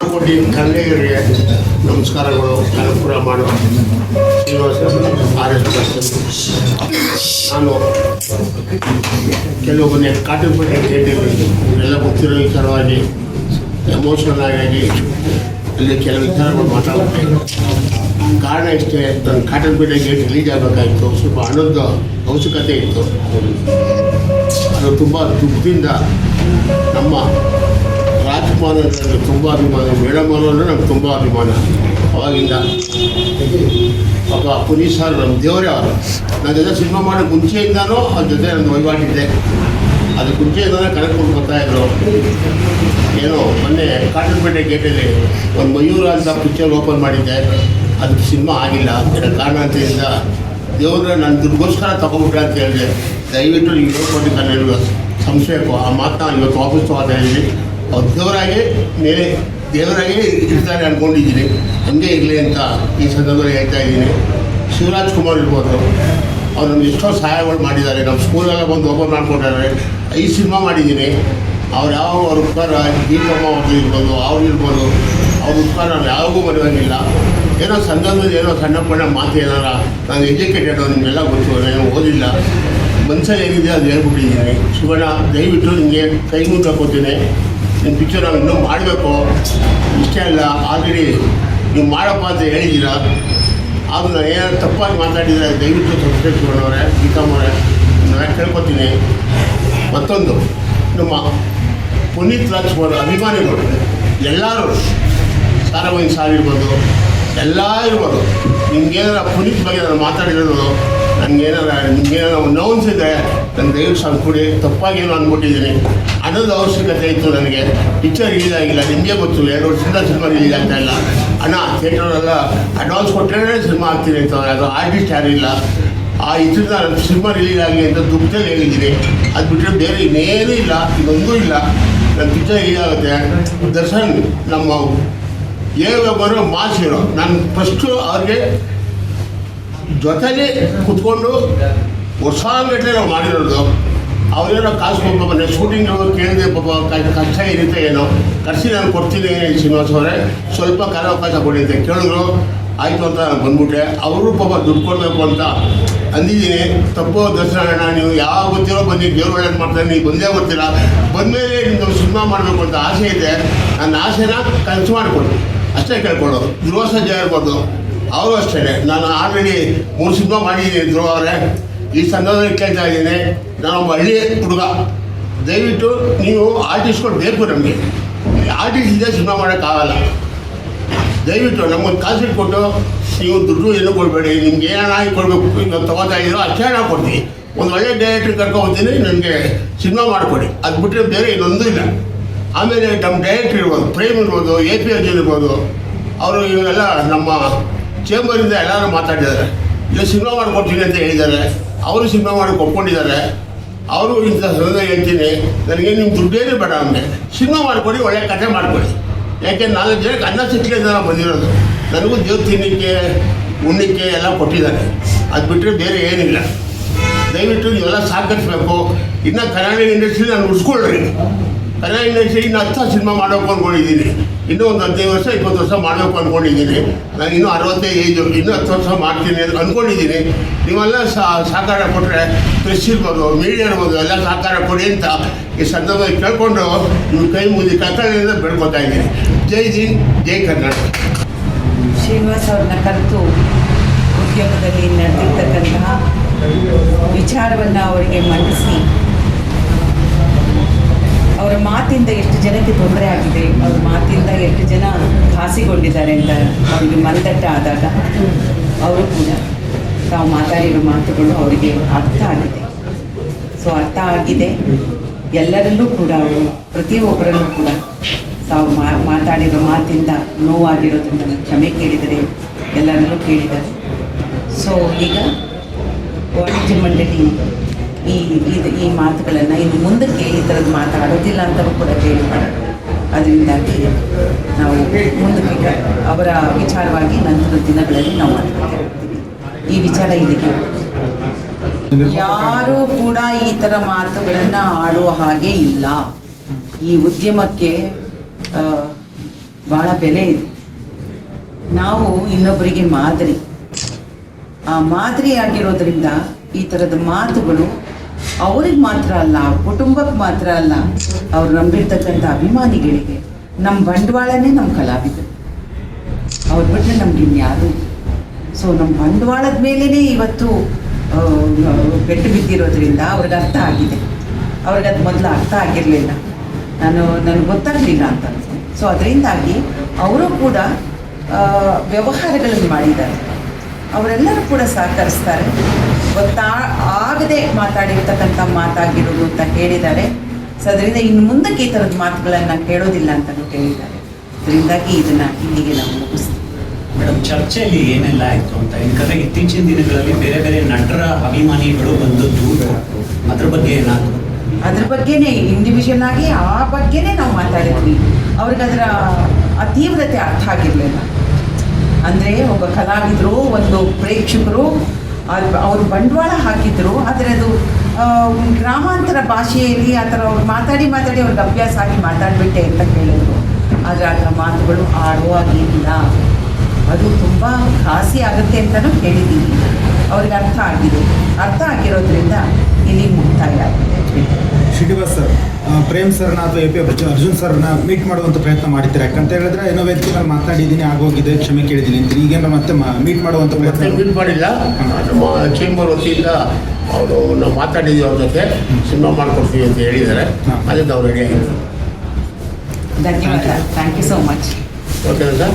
ಕೋಟಿ ಕಲ್ಲೇರಿಗೆ ನಮಸ್ಕಾರಗಳು ಅನುಕೂಲ ಮಾಡೋ. ಶ್ರೀನಿವಾಸ ಆರ್ ಎಸ್ ನಾನು ಕೆಲವೊಮ್ಮೆ ಕಾಟನ್ಪೇಟೆ ಗೇಟಲ್ಲಿ ಎಲ್ಲ ಗೊತ್ತಿರೋ ವಿಚಾರವಾಗಿ ಎಮೋಷನಲ್ ಆಗಿ ಅಲ್ಲಿ ಕೆಲವು ವಿಚಾರಗಳು ಮಾತಾಡುತ್ತೆ ಕಾರಣ ಇಷ್ಟೇ, ನಾನು ಕಾಟನ್ಪೇಟೆ ಗೇಟ್ ರಿಲೀಸ್ ಆಗಬೇಕಾಗಿತ್ತು ಸ್ವಲ್ಪ ಹಣದ ಅವಶ್ಯಕತೆ ಇತ್ತು. ಅದು ತುಂಬ ದುಃಖದಿಂದ ನಮ್ಮ ರಾಜ್ಕುಮಾರ್ ನನಗೆ ತುಂಬ ಅಭಿಮಾನ, ಮೇಡಮ್ ಅವರು ಅಂದರೆ ನಮ್ಗೆ ತುಂಬ ಅಭಿಮಾನ. ಅವಾಗಿಂದ ಪಾಪ ಪುನೀತ್ ಸರ್ ನಮ್ಮ ದೇವರೇ ಅವರು. ನನ್ನ ಜೊತೆ ಸಿನಿಮಾ ಮಾಡೋ ಮುಂಚೆಯಿಂದನೂ ಅವ್ರ ಜೊತೆ ನನ್ನ ವಹಿವಾಟಿದ್ದೆ ಅದು ಮುಂಚೆಯಿಂದನೇ ಕನೆಕ್ಟ್ಕೊಂಡು ಬರ್ತಾಯಿದ್ರು ಏನೋ ಮೊನ್ನೆ ಕಾಟನ್ಪೇಟೆ ಗೇಟಲ್ಲಿ ಒಂದು ಮಯೂರ ಅಂತ ಪಿಕ್ಚರ್ ಓಪನ್ ಮಾಡಿದ್ದೆ. ಅದು ಸಿನಿಮಾ ಆಗಿಲ್ಲ. ಕಾರಣ ಕಾರಣಾಂತರಿಂದ ದೇವ್ರ ನನ್ನ ದುಡ್ಗೋಸ್ಕರ ತಗೊಂಡ್ಬಿಟ್ರೆ ಅಂತ ಹೇಳಿದೆ. ದಯವಿಟ್ಟು ನೀವು ಹೇಳ್ಕೊಂಡಿದ್ದಾನೆ ಸಂಶಯಕ್ಕೂ ಆ ಮಾತನ್ನ ಇವತ್ತು ವಾಪಸ್ ಇದ್ದೀನಿ. ಅವ್ರು ದೇವರಾಗಿ ಮೇಲೆ ದೇವರಾಗಿ ಇರ್ತಾರೆ ಅಂದ್ಕೊಂಡಿದ್ದೀನಿ ಹಂಗೆ ಇರಲಿ ಅಂತ ಈ ಸಂದರ್ಭದಲ್ಲಿ ಹೇಳ್ತಾ ಇದ್ದೀನಿ. ಶಿವರಾಜ್ ಕುಮಾರ್ ಇರ್ಬೋದು. ಅವ್ರು ನಮ್ಗೆ ಎಷ್ಟೋ ಸಹಾಯಗಳು ಮಾಡಿದ್ದಾರೆ. ನಮ್ಮ ಸ್ಕೂಲೆಲ್ಲ ಬಂದು ಓಪನ್ ಮಾಡ್ಕೊಂಡಿದ್ದಾರೆ ಈ ಸಿನಿಮಾ ಮಾಡಿದ್ದೀನಿ. ಅವ್ರು ಯಾವ ಅವ್ರ ಉಪಕಾರ ದೀಪಮ್ಮ ಅವ್ರದ್ದು ಇರ್ಬೋದು, ಅವ್ರು ಇರ್ಬೋದು. ಅವ್ರ ಉಪಕಾರ ನಾವು ಯಾವಾಗೂ ಮರೆಯೋಂಗಿಲ್ಲ ಏನೋ ಸಂದರ್ಭದಲ್ಲಿ ಏನೋ ಸಣ್ಣ ಪಣ್ಣ ಮಾತು ಏನಾರ ನಾನು ಎಜುಕೇಟೆಡ್ ನಿಮಗೆಲ್ಲ ಗೊತ್ತು. ನಾನು ಓದಿಲ್ಲ. ಮನ್ಸಲ್ಲಿ ಏನಿದೆ ಅದು ಹೇಳ್ಬಿಟ್ಟಿದ್ದೀನಿ. ಶಿವಣ್ಣ, ದಯವಿಟ್ಟು ನಿಮಗೆ ಕೈ ಮುಟ್ಟಕೋತೀನಿ ನಿಮ್ಮ ಪಿಕ್ಚರ್ ನಾವು ಇನ್ನೂ ಮಾಡಬೇಕು. ಇಷ್ಟೇ ಅಲ್ಲ, ಆಲ್ರೆಡಿ ನೀವು ಮಾಡಪ್ಪ ಅಂತ ಹೇಳಿದ್ದೀರಾ? ಆದರೂ ನಾನು ಏನಾದ್ರು ತಪ್ಪಾಗಿ ಮಾತಾಡಿದರೆ ದಯವಿಟ್ಟು ಸಬ್ಸ್ಕ್ರೈಬ್ ಮಾಡೋರೆ ಗೀತಮ್ಮವ್ರೆ ನಾನು ಕೇಳ್ಕೊತೀನಿ? ಮತ್ತೊಂದು, ನಮ್ಮ ಪುನೀತ್ ರಾಜ್ಕುಮಾರ್ ಅಭಿಮಾನಿಗಳು, ಎಲ್ಲರೂ ಸಾರವೈನ್ ಸಾರ್ ಇರ್ಬೋದು, ಎಲ್ಲ ಇರ್ಬೋದು. ನಿಮ್ಗೇನಾರ ಪುನೀತ್ ಬಗ್ಗೆ ನಾನು ಮಾತಾಡಿರೋದು, ನನಗೇನಾರ, ನಿಮ್ಗೇನಾರ ನೌನ್ಸ್ ಇದೆ ನನ್ನ ದಯವಿಟ್ಟು ತಪ್ಪಾಗಿ ನಾನು ಅಂದ್ಬಿಟ್ಟಿದ್ದೀನಿ ಅನ್ನೋದು ಅವಶ್ಯಕತೆ ಇತ್ತು ನನಗೆ. ಪಿಕ್ಚರ್ ರಿಲೀಸ್ ಆಗಿಲ್ಲ, ನಿಮಗೆ ಗೊತ್ತು, ಎರಡು ವರ್ಷದಿಂದ ಸಿನಿಮಾ ರಿಲೀಸ್ ಆಗ್ತಾ ಇಲ್ಲ. ಅಣ್ಣ ಥಿಯೇಟ್ರಲ್ಲೆಲ್ಲ ಅಡ್ವಾನ್ಸ್ ಕೊಟ್ಟರೆ ಸಿನಿಮಾ ಆಗ್ತೀನಿ ಅಂತ ಅದು ಆರ್ಟಿಸ್ಟ್ ಯಾರೂ ಇಲ್ಲ. ಆ ಇದರಿಂದ ನನ್ನ ಸಿನಿಮಾ ರಿಲೀಸ್ ಆಗಲಿ ಅಂತ ದುಃಖದಲ್ಲಿ ಹೇಳಿದ್ದೀನಿ. ಅದು ಬಿಟ್ಟರೆ ಬೇರೆ ಇನ್ನೇನೂ ಇಲ್ಲ ಇದೊಂದೂ ಇಲ್ಲ. ನನ್ನ ಪಿಕ್ಚರ್ ರಿಲೀಸ್ ಆಗುತ್ತೆ. ದರ್ಶನ್, ನಮ್ಮ ಏ ಬರೋ ಮಾಸ್ ಇರೋ, ನಾನು ಫಸ್ಟು ಅವ್ರಿಗೆ ಜೊತೆಗೆ ಕುತ್ಕೊಂಡು ವರ್ಷಾಂಗಟ್ಟಲೆ ನಾವು ಮಾಡಿರೋದು. ಅವರೇನೋ ಕಾಸು ಪಾಪ ಮನೆ ಶೂಟಿಂಗ್ ಕೇಳಿದೆ ಪಾಪ ಕಷ್ಟ ಇರುತ್ತೆ ಏನೋ? ಕರ್ಸಿ ನಾನು ಕೊಡ್ತೀನಿ ಶ್ರೀನಿವಾಸ ಅವರೇ. ಸ್ವಲ್ಪ ಕಾಲಾವಕಾಶ ಅವಕಾಶ ಅಂತ ಕೇಳಿದ್ರು. ಆಯಿತು ಅಂತ ನಾನು ಬಂದ್ಬಿಟ್ಟೆ. ಅವರು ಪಾಪ ದುಡ್ಡು ಕೊಡಬೇಕು ಅಂತ ಅಂದಿದ್ದೀನಿ. ತಪ್ಪು ದರ್ಶನ ನೀವು ಯಾವ ಗೊತ್ತಿರೋ ಬನ್ನಿ, ದೇವ್ರು ಒಳ್ಳೇದು ಮಾಡ್ತಾರೆ, ನೀವು ಬಂದೇ ಬರ್ತೀರ? ಬಂದಮೇಲೆ ನಿಮ್ಮದು ಸಿನಿಮಾ ಮಾಡಬೇಕು ಅಂತ ಆಸೆ ಇದೆ. ನನ್ನ ಆಸೆನ ಕನಸು ಮಾಡಿಕೊಡಿ. ಅಷ್ಟೇ ಕೇಳ್ಕೊಳ್ಳೋದು. ಧ್ರುವ ಸಜ್ಜೆ ಇರ್ಬೋದು ಅವರು ಅಷ್ಟೇ ನಾನು ಆಲ್ರೆಡಿ ಮೂರು ಸಿನಿಮಾ ಮಾಡಿದ್ದೀನಿ ಧ್ರುವ ಅವರೇ. ಈ ಸಂದರ್ಭದಲ್ಲಿ ಕೇಳ್ತಾ ಇದ್ದೀನಿ. ನಾವು ಹಳ್ಳಿ ಹುಡುಗ. ದಯವಿಟ್ಟು ನೀವು ಆರ್ಟಿಸ್ಟ್ಗಳು ಬೇಕು ನಮಗೆ. ಆರ್ಟಿಸ್ಟ್ ಇದೆ ಸಿನಿಮಾ ಮಾಡೋಕ್ಕಾಗಲ್ಲ ದಯವಿಟ್ಟು ನಮಗೆ ಕಾಸು ಕೊಟ್ಟು ನೀವು ದುಡ್ಡು ಏನೂ ಕೊಡಬೇಡಿ. ನಿಮ್ಗೆ ಏನಾಗಿ ಕೊಡಬೇಕು. ಈಗ ತಗೋತಾ ಇದ್ದೀರೋ ಅಷ್ಟೇ ನಾವು ಕೊಡ್ತೀವಿ ಒಂದು ಒಳ್ಳೆ ಡೈರೆಕ್ಟ್ರ್ ಕರ್ಕೊಂಡ್ತೀನಿ ನನಗೆ ಸಿನಿಮಾ ಮಾಡಿಕೊಡಿ. ಅದು ಬಿಟ್ಟರೆ ಬೇರೆ ಇನ್ನೊಂದು ಇಲ್ಲ. ಆಮೇಲೆ ನಮ್ಮ ಡೈರೆಕ್ಟ್ರ್ ಇರ್ಬೋದು ಪ್ರೇಮ್ ಇರ್ಬೋದು ಎ ಪಿ ಅರ್ಜುನ್ ಇರ್ಬೋದು. ಅವರು ಇವೆಲ್ಲ ನಮ್ಮ ಚೇಂಬರಿಂದ ಎಲ್ಲರೂ ಮಾತಾಡಿದ್ದಾರೆ. ಇಲ್ಲ ಸಿನಿಮಾ ಮಾಡಿಕೊಡ್ತೀನಿ ಅಂತ ಹೇಳಿದ್ದಾರೆ. ಅವರು ಸಿನಿಮಾ ಮಾಡಿ ಒಪ್ಕೊಂಡಿದ್ದಾರೆ ಅವರು ಇಂಥ ಸಂದರ್ಭ ಹೇಳ್ತೀನಿ. ನನಗೆ ನಿಮ್ಮ ದುಡ್ಡೇನು ಬೇಡ ಅಂದರೆ ಸಿನಿಮಾ ಮಾಡಿಕೊಡಿ, ಒಳ್ಳೆ ಕಥೆ ಮಾಡಿಕೊಡಿ. ಯಾಕೆ ನಾಲ್ಕು ಜನಕ್ಕೆ ಅನ್ನ ಸಿಕ್ಕಲೇ ನಾನು ಬಂದಿರೋದು. ನನಗೂ ದೇವ್ರು ತಿನ್ನಲಿಕ್ಕೆ ಉಣ್ಣಕ್ಕೆ ಎಲ್ಲ ಕೊಟ್ಟಿದ್ದಾರೆ. ಅದು ಬಿಟ್ಟರೆ ಬೇರೆ ಏನಿಲ್ಲ. ದಯವಿಟ್ಟು ನೀವೆಲ್ಲ ಸಹಕರಿಸ್ಬೇಕು. ಇನ್ನು ಕನ್ನಡ ಇಂಡಸ್ಟ್ರಿ ನಾನು ಉಳಿಸ್ಕೊಳ್ರಿ ಕನ್ನಡ ಇನ್ನು ಹತ್ತು ಸಿನಿಮಾ ಮಾಡಬೇಕು ಅಂದ್ಕೊಂಡಿದ್ದೀನಿ ಇನ್ನೂ ಒಂದು ಹದಿನೈದು ವರ್ಷ, ಇಪ್ಪತ್ತು ವರ್ಷ ಮಾಡಬೇಕು ಅಂದ್ಕೊಂಡಿದ್ದೀನಿ ನಾನು ಇನ್ನೂ ಅರವತ್ತೈದು ಏಜು ಇನ್ನೂ ಹತ್ತು ವರ್ಷ ಮಾಡ್ತೀನಿ ಅಂತ ಅಂದ್ಕೊಂಡಿದ್ದೀನಿ ನೀವೆಲ್ಲ ಸಹಕಾರ ಕೊಟ್ಟರೆ ಪ್ರೆಸ್ ಇರ್ಬೋದು ಮೀಡಿಯಾ ಇರ್ಬೋದು, ಎಲ್ಲ ಸಹಕಾರ ಕೊಡಿ ಅಂತ ಈ ಸಂದರ್ಭದಲ್ಲಿ ಕೇಳ್ಕೊಂಡು ನಿಮ್ಮ ಕೈ ಮುಗಿ ಕತ್ತಲೆಯಿಂದ ಬೆಳ್ಕೊತಾ ಇದ್ದೀನಿ. ಜೈ ಜೀ ಜೈ ಕನ್ನಡ ಶ್ರೀನಿವಾಸ್ ಅವ್ರನ್ನ ಕರೆತು ಉದ್ಯೋಗದಲ್ಲಿ ನಡೆದಿರ್ತಕ್ಕಂತಹ ವಿಚಾರವನ್ನು ಅವರಿಗೆ ಮಂಡಿಸಿ ಅವರ ಮಾತಿಂದ ಎಷ್ಟು ಜನಕ್ಕೆ ತೊಂದರೆ ಆಗಿದೆ, ಅವರ ಮಾತಿಂದ ಎಷ್ಟು ಜನ ಹಾಸಿಗೊಂಡಿದ್ದಾರೆ ಅಂತ ಅವರಿಗೆ ಮನದಟ್ಟ ಆದಾಗ ಅವರು ಕೂಡ ತಾವು ಮಾತಾಡಿರೋ ಮಾತುಗಳು ಅವರಿಗೆ ಅರ್ಥ ಆಗಿದೆ. ಸೊ ಅರ್ಥ ಆಗಿದೆ. ಎಲ್ಲರಲ್ಲೂ ಕೂಡ ಅವರು, ಪ್ರತಿಯೊಬ್ಬರಲ್ಲೂ ಕೂಡ ತಾವು ಮಾತಾಡಿರೋ ಮಾತಿಂದ ನೋವಾಗಿರೋದ್ರಿಂದ ಕ್ಷಮೆ ಕೇಳಿದರೆ, ಎಲ್ಲರಲ್ಲೂ ಕೇಳಿದ್ದಾರೆ ಸೊ ಈಗ ವಾಣಿಜ್ಯ ಮಂಡಳಿ ಈ ಇದು ಈ ಮಾತುಗಳನ್ನು ಇನ್ನು ಮುಂದಕ್ಕೆ ಈ ಥರದ್ದು ಮಾತಾಡೋದಿಲ್ಲ ಅಂತಲೂ ಕೂಡ ಹೇಳಿದ್ದಾರೆ ಅದರಿಂದಾಗಿ ನಾವು ಮುಂದಕ್ಕೆ ಅವರ ವಿಚಾರವಾಗಿ ನಂತರದ ದಿನಗಳಲ್ಲಿ ನಾವು ಇರ್ತೀವಿ ಈ ವಿಚಾರ ಇಲ್ಲಿಗೆ ಯಾರೂ ಕೂಡ ಈ ಥರ ಮಾತುಗಳನ್ನು ಆಡುವ ಹಾಗೆ ಇಲ್ಲ. ಈ ಉದ್ಯಮಕ್ಕೆ ಭಾಳ ಬೆಲೆ ಇದೆ. ನಾವು ಇನ್ನೊಬ್ಬರಿಗೆ ಮಾದರಿ. ಆ ಮಾದರಿ ಆಗಿರೋದ್ರಿಂದ ಈ ಥರದ ಮಾತುಗಳು ಅವ್ರಿಗೆ ಮಾತ್ರ ಅಲ್ಲ ಕುಟುಂಬಕ್ಕೆ ಮಾತ್ರ ಅಲ್ಲ, ಅವ್ರು ನಂಬಿರ್ತಕ್ಕಂಥ ಅಭಿಮಾನಿಗಳಿಗೆ ನಮ್ಮ ಬಂಡವಾಳನೇ ನಮ್ಮ ಕಲಾವಿದರು. ಅವ್ರು ಬಿಟ್ಟರೆ ನಮ್ಗೆ ಇನ್ಯಾರು ಸೊ ನಮ್ಮ ಬಂಡವಾಳದ ಮೇಲೇ ಇವತ್ತು ಬೆಟ್ಟು ಬಿದ್ದಿರೋದ್ರಿಂದ ಅವ್ರಿಗೆ ಅರ್ಥ ಆಗಿದೆ. ಅವ್ರಿಗೆ ಅದು ಮೊದಲು ಅರ್ಥ ಆಗಿರಲಿಲ್ಲ. ನಾನು, ನನಗೆ ಗೊತ್ತಾಗಲಿಲ್ಲ ಅಂತ ಸೊ ಅದರಿಂದಾಗಿ ಅವರು ಕೂಡ ವ್ಯವಹಾರಗಳನ್ನು ಮಾಡಿದ್ದಾರೆ. ಅವರೆಲ್ಲರೂ ಕೂಡ ಸಹಕರಿಸ್ತಾರೆ. ಗೊತ್ತಾ ಆಗದೆ ಮಾತಾಡಿರ್ತಕ್ಕಂಥ ಮಾತಾಗಿರೋದು ಅಂತ ಹೇಳಿದ್ದಾರೆ. ಸೊ ಅದರಿಂದ ಇನ್ನು ಮುಂದಕ್ಕೆ ಈ ಥರದ ಮಾತುಗಳನ್ನು ಕೇಳೋದಿಲ್ಲ ಅಂತಲೂ ಹೇಳಿದ್ದಾರೆ. ಅದರಿಂದಾಗಿ ಇದನ್ನು ಇಲ್ಲಿಗೆ ನಾವು ಮುಗಿಸ್ತೀವಿ. ಮೇಡಮ್ ಚರ್ಚೆಯಲ್ಲಿ ಏನೆಲ್ಲ ಆಯಿತು ಅಂತ? ಯಾಕಂದರೆ ಇತ್ತೀಚಿನ ದಿನಗಳಲ್ಲಿ ಬೇರೆ ಬೇರೆ ನಟರ ಅಭಿಮಾನಿಗಳು ಬಂದು ದೂರು. ಅದ್ರ ಬಗ್ಗೆ ಏನಾದ್ರು? ಅದ್ರ ಬಗ್ಗೆನೇ ಇಂಡಿವಿಜುವಲ್ ಆಗಿ ಆ ಬಗ್ಗೆನೇ ನಾವು ಮಾತಾಡಿದ್ವಿ. ಅವ್ರಿಗೆ ಅದರ ಆ ತೀವ್ರತೆ ಅರ್ಥ ಆಗಿರಲಿಲ್ಲ. ಅಂದರೆ ಒಬ್ಬ ಕಲಾವಿದರು, ಒಂದು ಪ್ರೇಕ್ಷಕರು ಅವರು ಬಂಡವಾಳ ಹಾಕಿದ್ರು, ಆದರೆ ಅದು ಗ್ರಾಮಾಂತರ ಭಾಷೆಯಲ್ಲಿ ಆ ಥರ ಅವ್ರು ಮಾತಾಡಿ ಮಾತಾಡಿ ಅವ್ರಿಗೆ ಅಭ್ಯಾಸ ಆಗಿ ಮಾತಾಡ್ಬಿಟ್ಟೆ ಅಂತ ಕೇಳಿದ್ರು. ಆದರೆ ಅದರ ಮಾತುಗಳು ಆಡುವಾಗಿಲ್ಲ ಅದು ತುಂಬ ಘಾಸಿ ಆಗುತ್ತೆ ಅಂತಲೂ ಹೇಳಿದ್ದೀನಿ ಅವ್ರಿಗೆ ಅರ್ಥ ಆಗಿದೆ. ಅರ್ಥ ಆಗಿರೋದ್ರಿಂದ ಇಲ್ಲಿ ಮುಕ್ತಾಯ ಆಗಿದೆ. ಶ್ರೀನಿವಾಸ್ ಸರ್ ಪ್ರೇಮ್ ಸರ್ನ ಅಥವಾ ಎ ಪಿ ಅರ್ಜುನ್ ಸರ್ನ ಮೀಟ್ ಮಾಡುವಂಥ ಪ್ರಯತ್ನ ಮಾಡಿದ್ದೀರಾ ಯಾಕಂತ ಹೇಳಿದ್ರೆ ಏನೋ ವ್ಯಕ್ತಿ ನಾನು ಮಾತಾಡಿದ್ದೀನಿ ಆಗೋಗಿದೆ ಕ್ಷಮೆ ಕೇಳಿದ್ದೀನಿ ಅಂತ. ನಮ್ಮ ಮತ್ತೆ ಮೀಟ್ ಮಾಡುವಂಥ ಪ್ರಯತ್ನ ಮೀಟ್ ಮಾಡಿಲ್ಲ. ನಮ್ಮ ಚೇಂಬರ್ ವತಿಯಿಂದ ಅವರು ನಾವು ಮಾತಾಡಿದ್ದೀವಿ ಅವ್ರ ಜೊತೆ. ಸಿನಿಮಾ ಮಾಡ್ಕೊಡ್ತೀವಿ ಅಂತ ಹೇಳಿದ್ದಾರೆ. ಹಾಂ. ಅದರಿಂದ ಅವ್ರು ರೆಡಿ ಆಗಿದ್ದಾರೆ. ಧನ್ಯವಾದ. Thank you so much okay sir